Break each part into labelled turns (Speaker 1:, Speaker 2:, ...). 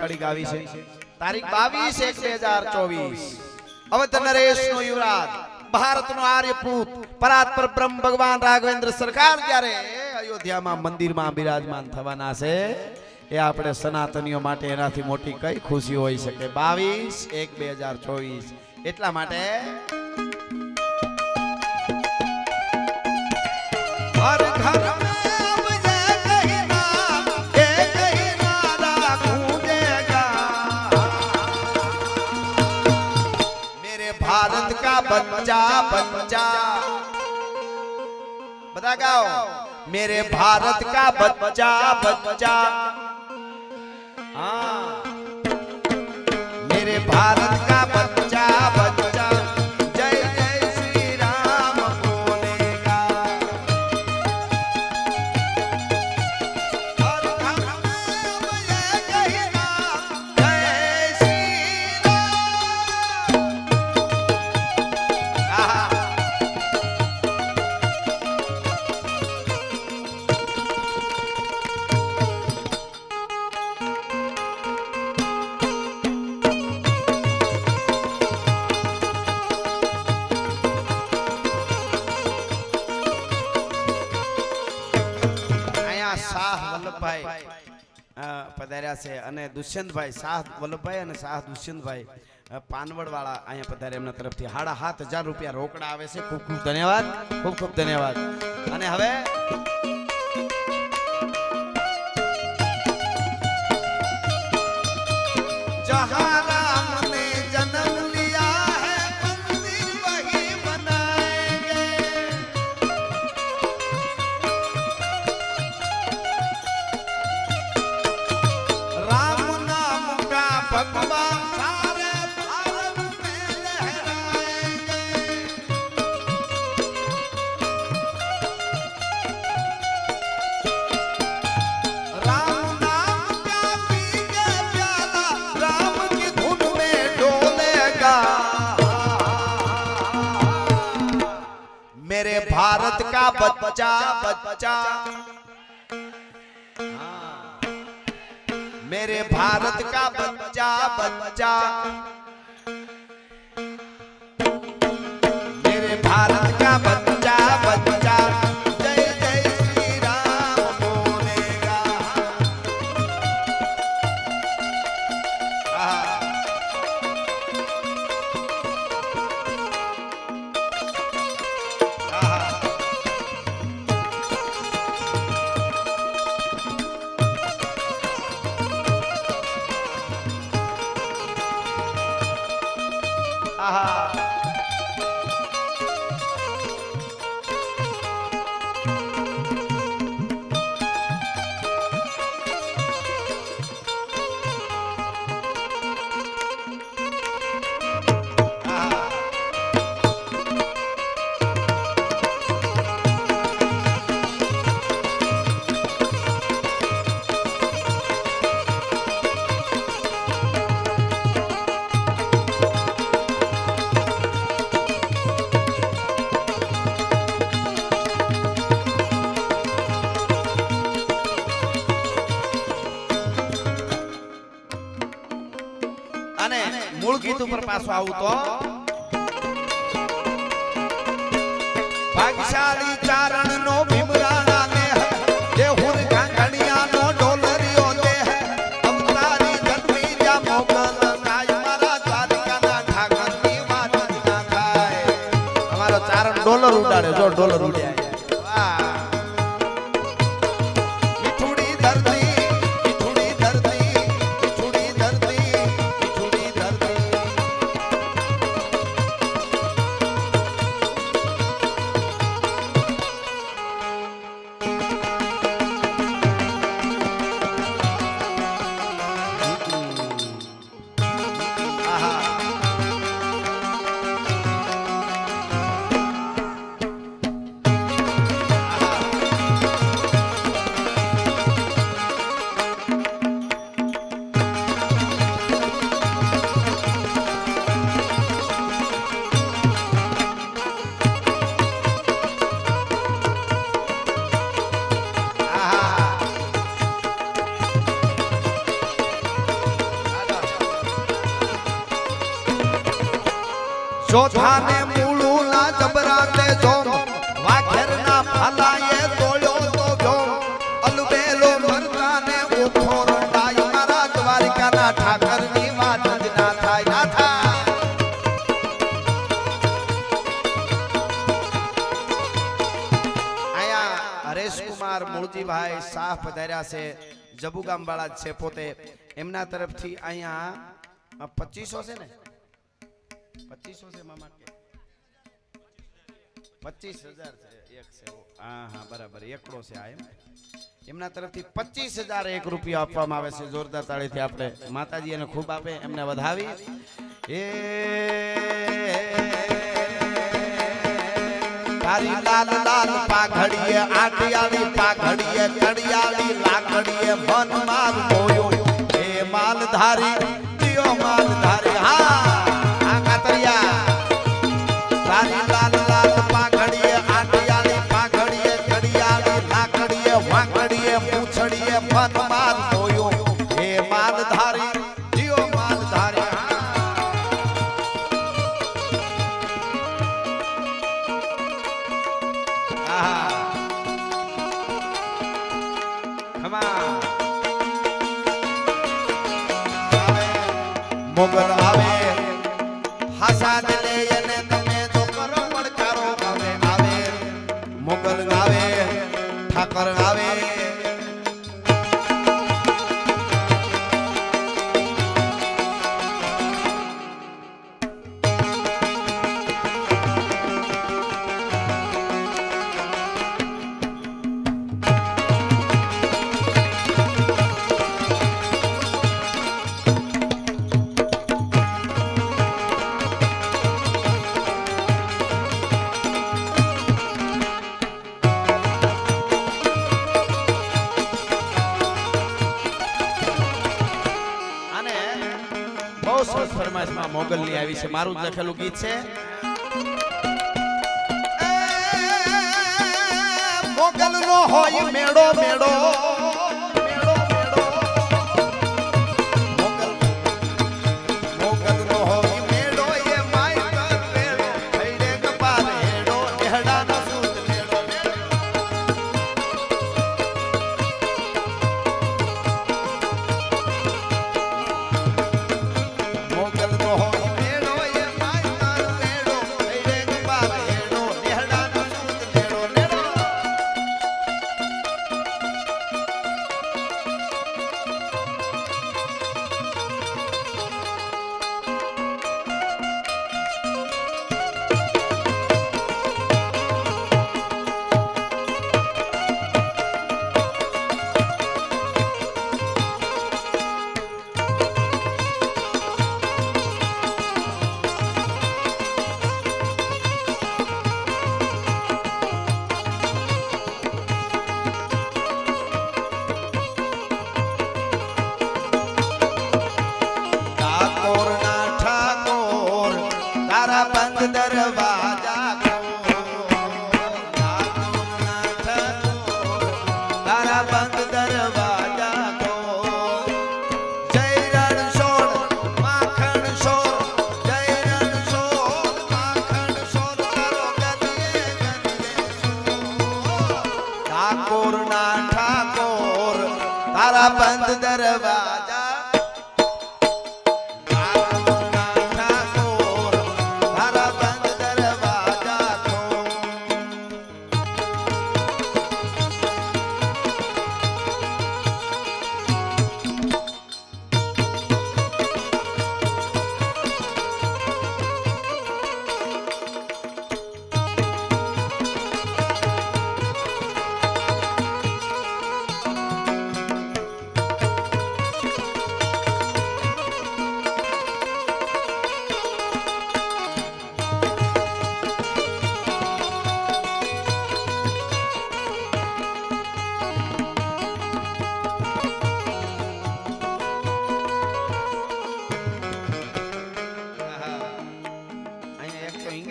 Speaker 1: કડી ગાવી છે. તારીખ બાવીસ એક બે હજાર ચોવીસ. અવધ નરેશ નો યુવરાજ ભારત નો આર્યપૂત પરાત્પર બ્રહ્મ ભગવાન રાઘવેન્દ્ર સરકાર જયારે અયોધ્યામાં મંદિરમાં બિરાજમાન થવાના છે? એ આપણે સનાતનીઓ માટે એનાથી મોટી કઈ ખુશી હોઈ શકે? બાવીસ એક બે હજાર ચોવીસ. એટલા માટે बता गाओ मेरे भारत का बच्चा बच्चा हाँ मेरे भारत પધાર્યા છે. અને દુષ્યંતભાઈ, શાહ વલ્લભભાઈ અને શાહ દુષ્યંતભાઈ પાનવડ વાળા અહીંયા પધારે એમના તરફથી. સાડા સાત હજાર રૂપિયા રોકડા આવે છે. ખૂબ ખૂબ ધન્યવાદ. ખૂબ ખૂબ ધન્યવાદ. અને હવે भारत का बच्चा बच्चा हाँ। मेरे भारत का बच्चा बच्चा આહા. અને મૂળ ગીત ઉપર પાછો આવું તો. ભાગશાળી ચારણ નો ભીમરાણા ને દેહુર ગાંગણિયા નો ઢોલરિયો દે અવતારી જન્મી જા મોગલ કાય મારા દ્વારકાના ઠાકરની વાત ના થાય. અમારો ચારણ ડોલર ઉડાડે, જો ડોલર ઉડ્યા. ચોથાને મૂળું ના જબરાતે જોમ. વાઘેરના ફલાએ તોળ્યો તો જોમ અલબેલો મરતાને ઉઠો રંડાય. મારા દ્વારિકાના ઠાકરની વાત જ ના થાય ના થાય. અહીંયા હરેશકુમાર મૂળજીભાઈ શાહ પધાર્યા છે. જબુગામ વાળા છે પોતે. એમના તરફથી અહીંયા પચીસો છે ને? પચીસો છે મામા કે. પચીસ હજાર છે, એક છે હા હા, બરાબર, એકડો છે આ એમ. એમના તરફથી પચીસ હજાર એક રૂપિયો આપવામાં આવે છે. જોરદાર તાળીથી આપણે માતાજી એને ખૂબ આપે, એમને વધાવી. એ તારી લાલ લાલ પાઘડીએ આટિયાળી પાઘડીએ કડિયાળી લાકડીએ મન માર મોયો. એ માલધારી દિયો માલધારી. મોગલ આવે. હાસાદ લે અને તમે તો કરો પડકારો આવે આવે. મોગલ આવે ઠાકર સરસ મોગલની આવી છે. મારું જ લખેલું ગીત છે. મોગલ નો હોય મેળો મેળો. તારા બંધ દરવાજા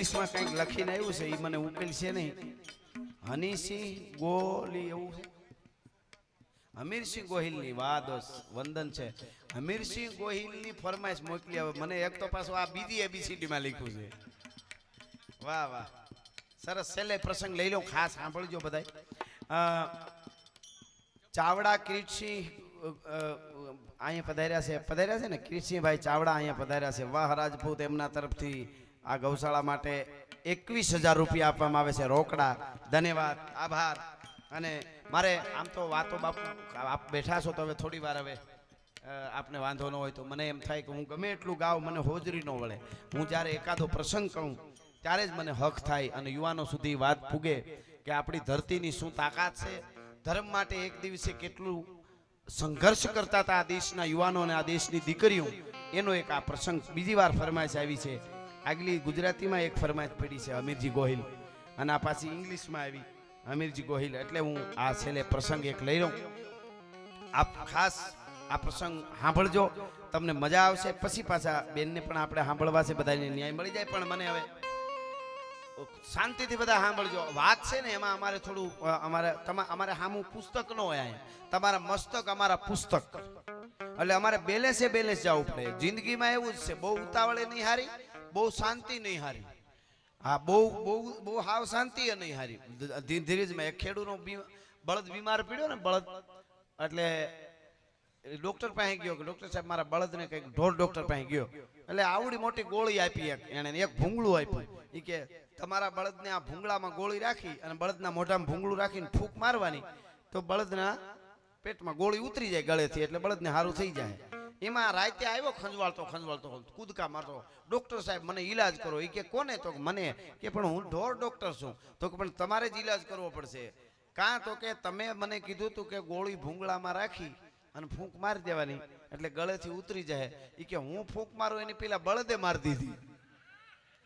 Speaker 1: ઇંગ્લિશમાં કંઈક લખીને આવ્યું છે, એ મને ઉકેલ છે નહીં. હનીસિંહ ગોલી એવું છે. હમીરસિંહ ગોહિલની વાહ દોસ્ત વંદન છે. હમીરસિંહ ગોહિલની ફરમાઈશ મોકલી હવે. મને એક તો પાછું આ બીજી એબીસીડીમાં લખ્યું છે. વાહ વાહ. સરસ. છેલ્લે પ્રસંગ લઈ લો ખાસ સાંભળજો બધા ચાવડા કિરીટસિંહ અહીંયા પધાર્યા છે. પધાર્યા છે ને? કિરીટસિંહભાઈ ચાવડા અહીંયા પધાર્યા છે. વાહ, રાજપૂત એમના તરફથી. આ ગૌશાળા માટે એકવીસ હજાર રૂપિયા આપવામાં આવે છે. રોકડા, ધન્યવાદ, આભાર. અને મારે આમ તો વાતો બાપુ, આપ બેઠા છો તો હવે થોડી વાર હવે આપને વાંધો ન હોય તો મને એમ થાય કે હું ગમે એટલું ગાઉં, મને હોજરી ન વળે. હું જ્યારે એકાદો પ્રસંગ કહું, ત્યારે જ મને હક થાય અને યુવાનો સુધી વાત પૂગે કે આપણી ધરતીની શું તાકાત છે. ધર્મ માટે એક દિવસે કેટલું સંઘર્ષ કરતા હતા આ દેશના યુવાનો અને આ દેશની દીકરીઓ. એનો એક આ પ્રસંગ બીજી વાર ફરમાઈશ આવી છે. આગલી ગુજરાતીમાં એક ફરમાઈશ પડી છે, અમીરજી ગોહિલ. અને આ પાછી ઇંગ્લિશમાં આવી, અમીરજી ગોહિલ, એટલે હું આ છેલ્લે પ્રસંગ એક લઈ લઉં. આપ ખાસ આ પ્રસંગ સાંભળજો, તમને મજા આવશે. પછી પાછા બેનને પણ આપણે સાંભળવા છે, બધાને ન્યાય મળી જાય, પણ મને હવે શાંતિથી બધા સાંભળજો. વાત છે ને, એમાં અમારે થોડું અમારે અમારે સામું પુસ્તક ન હોય તમારા મસ્તક, અમારા પુસ્તક. એટલે અમારે બેલેન્સે બેલેન્સ જવું પડે. જિંદગીમાં એવું જ છે, બહુ ઉતાવળે નહીં હારી બહુ શાંતિ નહીં હારી. હા, બહુ બહુ બહુ હાવ શાંતિ નહીં હારી. ધીરે ધીરે જ એક ખેડૂનો બળદ બીમાર પીડ્યો ને, બળદ. એટલે ડોક્ટર પાસે ગયો કે ડોક્ટર સાહેબ, મારા બળદને કંઈક ઢોર ડોક્ટર પાસે ગયો. એટલે આવડી મોટી ગોળી આપી એક, એણે એક ભૂંગળું આપ્યું. એ કે તમારા બળદને આ ભૂંગળામાં ગોળી રાખી અને બળદના મોઢામાં ભૂંગળું રાખીને ફૂંક મારવાની. તો બળદના પેટમાં ગોળી ઉતરી જાય ગળેથી, એટલે બળદને સારું થઈ જાય. એમાં રાતે આવ્યો, ખંજવાળતો ખંજવાળતો. કૂદકા મારતો. ડોક્ટર સાહેબ, મને ઈલાજ કરો. એ કે, કોને? તો મને. કે, પણ હું ઢોર ડોક્ટર છું. તો કે, પણ તમારે જ ઈલાજ કરવો પડશે. કાં તો કે, તમે મને કીધું તું કે ગોળી ભૂંગળામાં રાખી અને ફૂંક મારી દેવાની, એટલે ગળેથી ઉતરી જાય. એ કે, હું ફૂંક મારું, એની પેલા બળદે મારી દીધી.